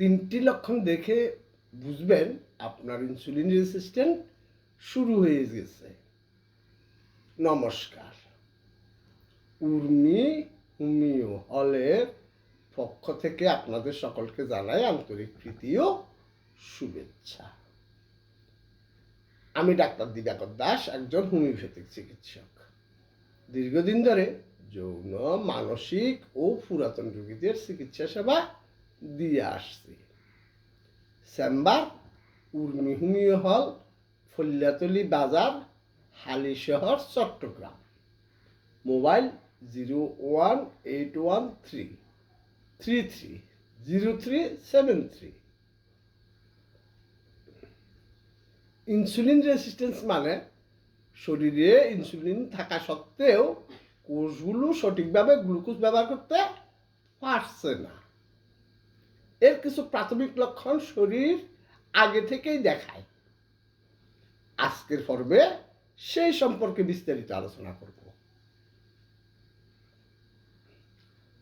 তিনটি লক্ষণ দেখে বুঝবেন আপনার ইনসুলিন রেসিস্ট্যান্ট শুরু হয়ে গেছে। নমস্কার। উর্মি হুমিও হলের পক্ষ থেকে আপনাদের সকলকে জানাই আন্তরিক প্রীতি ও শুভেচ্ছা। আমি ডাক্তার দিবাকর দাস, একজন হোমিওপ্যাথিক চিকিৎসক। দীর্ঘদিন ধরে যৌন, মানসিক ও পুরাতন রোগীদের চিকিৎসা সেবা দিয়ে আসছি। চেম্বার উর্মি হোমিও হল ফল্যাতলি বাজার, Halishahar, Chattogram. Mobile zero one eight one three three three, zero three seven three. Insulin resistance মানে শরীরে ইনসুলিন থাকা সত্ত্বেও কোষগুলো সঠিকভাবে গ্লুকোজ ব্যবহার করতে পারছে না। এর কিছু প্রাথমিক লক্ষণ শরীর আগে থেকেই দেখায়। আজকের পর্বে সেই সম্পর্কে বিস্তারিত আলোচনা করব।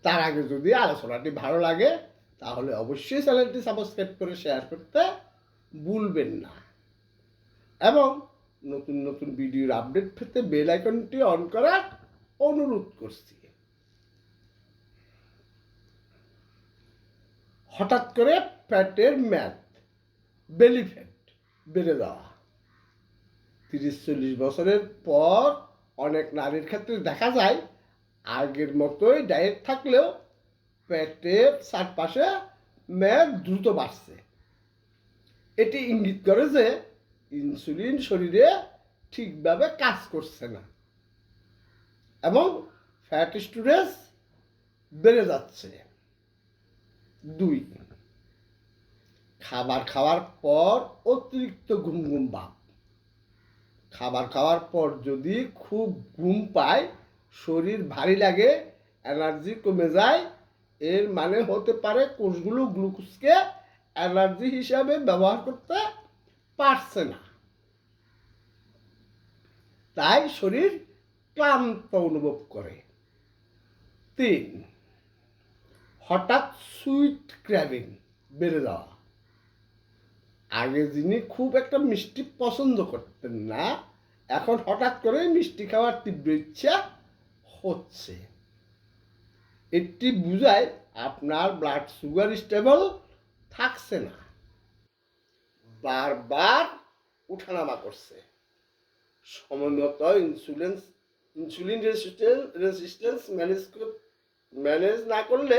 তার আগে যদি আলোচনাটি ভালো লাগে, তাহলে অবশ্যই চ্যানেলটি সাবস্ক্রাইব করে শেয়ার করতে ভুলবেন না। এবং নতুন নতুন ভিডিওর আপডেট পেতে বেল আইকনটি অন করার অনুরোধ করছি। হঠাৎ করে ফ্যাটের ম্যাথ বেলি ফ্যাট বেড়ে যাওয়া। তিরিশ, চল্লিশ বছরের পর অনেক নারীর ক্ষেত্রে দেখা যায়, আগের মতোই ডায়েট থাকলেও পেটের চারপাশে ম্যাদ দ্রুত বাড়ছে। এটি ইঙ্গিত করে যে ইনসুলিন শরীরে ঠিকভাবে কাজ করছে না এবং ফ্যাট স্টোরেজ বেড়ে যাচ্ছে। দুই। খাবার খাওয়ার পর অতিরিক্ত ঘুম ঘুম ভাব। খাবার খাওয়ার পর যদি খুব ঘুম পায়, শরীর ভারী লাগে এনার্জি কমে যায়, এর মানে হতে পারে কোষগুলো গ্লুকোজকে এনার্জি হিসাবে ব্যবহার করতে পারছে না। তাই শরীর ক্লান্ত অনুভব করে। তিন হঠাৎ সুইট ক্র্যাভিং বেড়ে যাওয়া। আগে যিনি খুব একটা মিষ্টি পছন্দ করতেন না, এখন হঠাৎ করে মিষ্টি খাওয়ার তীব্র ইচ্ছা হচ্ছে। এটি বুঝায় আপনার ব্লাড সুগার স্টেবল থাকছে না। বারবার উঠানামা করছে। সময়মতো ইনসুলেন্স insulin resistance resistance manage manage না করলে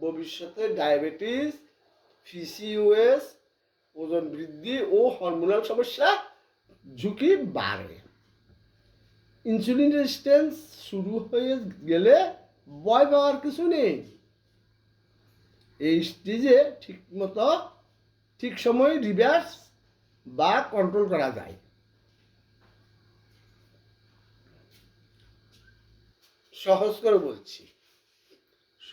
ভবিষ্যতে ডায়াবেটিস পিসিওএস ওজন বৃদ্ধি ও হরমোনাল সমস্যা ঝুঁকি বাড়ে। ইনসুলিন রেজিস্ট্যান্স শুরু হয়ে গেলে ভয় পাওয়ার কিছু নেই। এই স্টেজে ঠিকমতো ঠিক সময়ে রিভার্স বা কন্ট্রোল করা যায়। সহজ করে বলছি।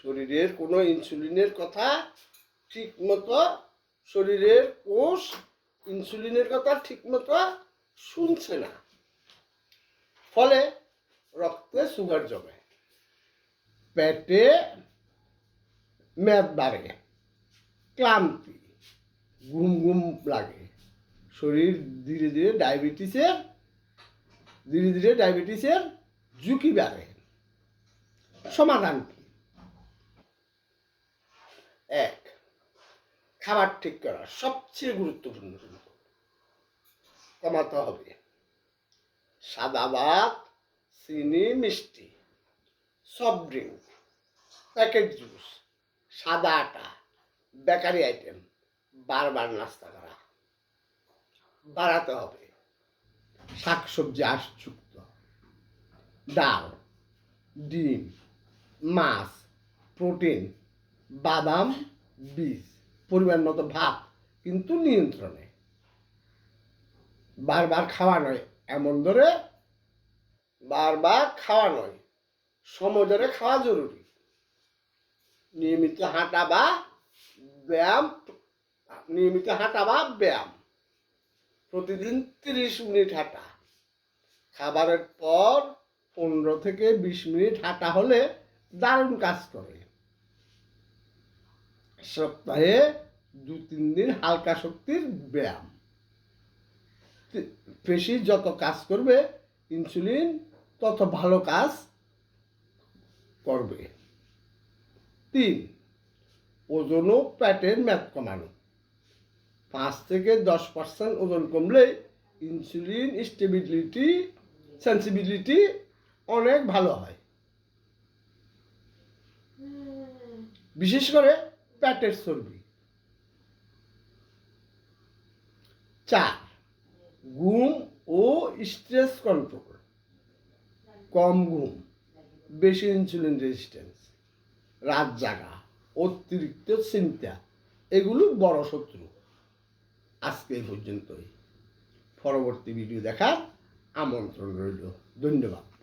শরীরের কোনো ইনসুলিনের কথা ঠিক মতো শরীরের কোষ ইনসুলিনের কথা ঠিক মতো শুনছে না। ফলে রক্তে সুগার জমে। পেটে মেদ বাড়ে। ক্লান্তি, ঘুম ঘুম লাগে। শরীর ধীরে ধীরে ডায়াবেটিসের, ধীরে ধীরে ডায়াবেটিসের ঝুঁকি বাড়ে। সমাধান কি? এক, খাবার ঠিক করা সবচেয়ে গুরুত্বপূর্ণ কমাতে হবে। সাদা ভাত, চিনি, মিষ্টি সফট ড্রিঙ্ক প্যাকেট জুস সাদা আটা, বেকারি আইটেম বারবার নাস্তা করা। বাড়াতে হবে। শাকসবজি আঁশযুক্ত, ডাল, ডিম, মাছ প্রোটিন বাদাম, বীজ, পরিমাণ মতো ভাত কিন্তু নিয়ন্ত্রণে। বারবার খাওয়া নয়, এমন ধরে বারবার খাওয়া নয়, সময় ধরে খাওয়া জরুরি। নিয়মিত হাঁটা বা ব্যায়াম, নিয়মিত হাঁটা বা ব্যায়াম। প্রতিদিন তিরিশ মিনিট হাঁটা। খাবারের পর পনেরো থেকে বিশ মিনিট হাঁটা হলে দারুণ কাজ করে। সপ্তাহে দু তিন দিন হালকা শক্তির ব্যায়াম। পেশি যত কাজ করবে, ইনসুলিন তত ভালো কাজ করবে। তিন, ওজন ও প্যাটের ম্যাদ কমানো। পাঁচ থেকে দশ পার্সেন্ট ওজন কমলে ইনসুলিন স্টেবিলিটি, সেন্সিবিলিটি অনেক ভালো হয়। বিশেষ করে প্যাটের চর্বি চার, ঘুম ও স্ট্রেস কন্ট্রোল। কম ঘুম, বেশি ইনসুলিন রেজিস্ট্যান্স। রাত জাগা, অতিরিক্ত চিন্তা, এগুলো বড় শত্রু। আজকে এই পর্যন্তই। পরবর্তী ভিডিও দেখার আমন্ত্রণ রইল। ধন্যবাদ।